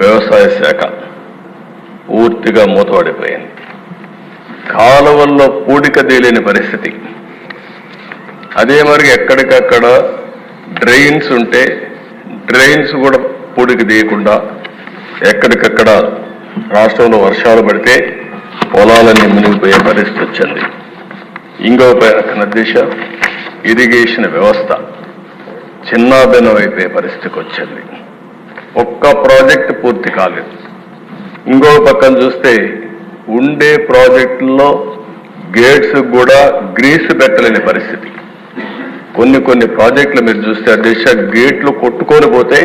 వ్యవసాయ శాఖ పూర్తిగా మూతపడిపోయింది. కాలువల్లో పూడిక తేలేని పరిస్థితి. అదే మరి ఎక్కడికక్కడ డ్రైన్స్ ఉంటే డ్రైన్స్ కూడా పూడిక తీయకుండా ఎక్కడికక్కడ రాష్ట్రంలో వర్షాలు పడితే పొలాలన్నీ మునిగిపోయే పరిస్థితి వచ్చింది. ఇంకో పైన దిశ ఇరిగేషన్ వ్యవస్థ చిన్నాభిన్నం అయిపోయే పరిస్థితికి వచ్చింది. ఒక్క ప్రాజెక్ట్ పూర్తి కాలేదు. ఇంకో పక్కన చూస్తే ఉండే ప్రాజెక్టుల్లో గేట్స్ కూడా గ్రీస్ పెట్టలేని పరిస్థితి. కొన్ని కొన్ని ప్రాజెక్టులు మీరు చూస్తే అధ్యక్ష గేట్లు కొట్టుకొని పోతే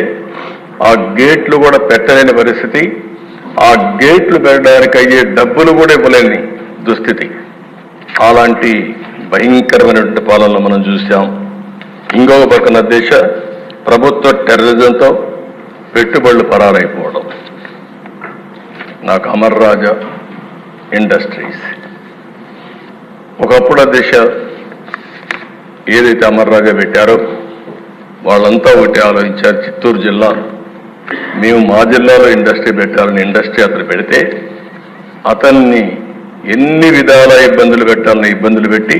ఆ గేట్లు కూడా పెట్టలేని పరిస్థితి. ఆ గేట్లు పెట్టడానికి అయ్యే డబ్బులు కూడా ఇవ్వలేని దుస్థితి. అలాంటి భయంకరమైనటువంటి పాలనలో మనం చూసాం. ఇంకొక పక్కన దేశ ప్రభుత్వ టెర్రరిజంతో పెట్టుబడులు పరారైపోవడం. నాకు అమర్ రాజా ఇండస్ట్రీస్. ఒకప్పుడు ఆ దిశ ఏదైతే అమర్ రాజా పెట్టారో వాళ్ళంతా ఒకటి ఆలోచించారు చిత్తూరు జిల్లా. మేము మా జిల్లాలో ఇండస్ట్రీ పెట్టాలని ఇండస్ట్రీ అతను పెడితే అతన్ని ఎన్ని విధాల ఇబ్బందులు పెట్టాలని ఇబ్బందులు పెట్టి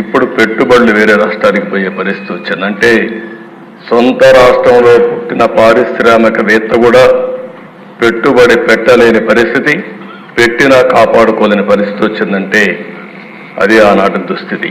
ఇప్పుడు పెట్టుబడులు వేరే రాష్ట్రానికి పోయే పరిస్థితి వచ్చింది. సొంత రాష్ట్రంలో పుట్టిన పారిశ్రామికవేత్త కూడా పెట్టుబడి పెట్టలేని పరిస్థితి పెట్టినా కాపాడుకోలేని పరిస్థితి వచ్చిందంటే అది ఆనాటి దుస్థితి.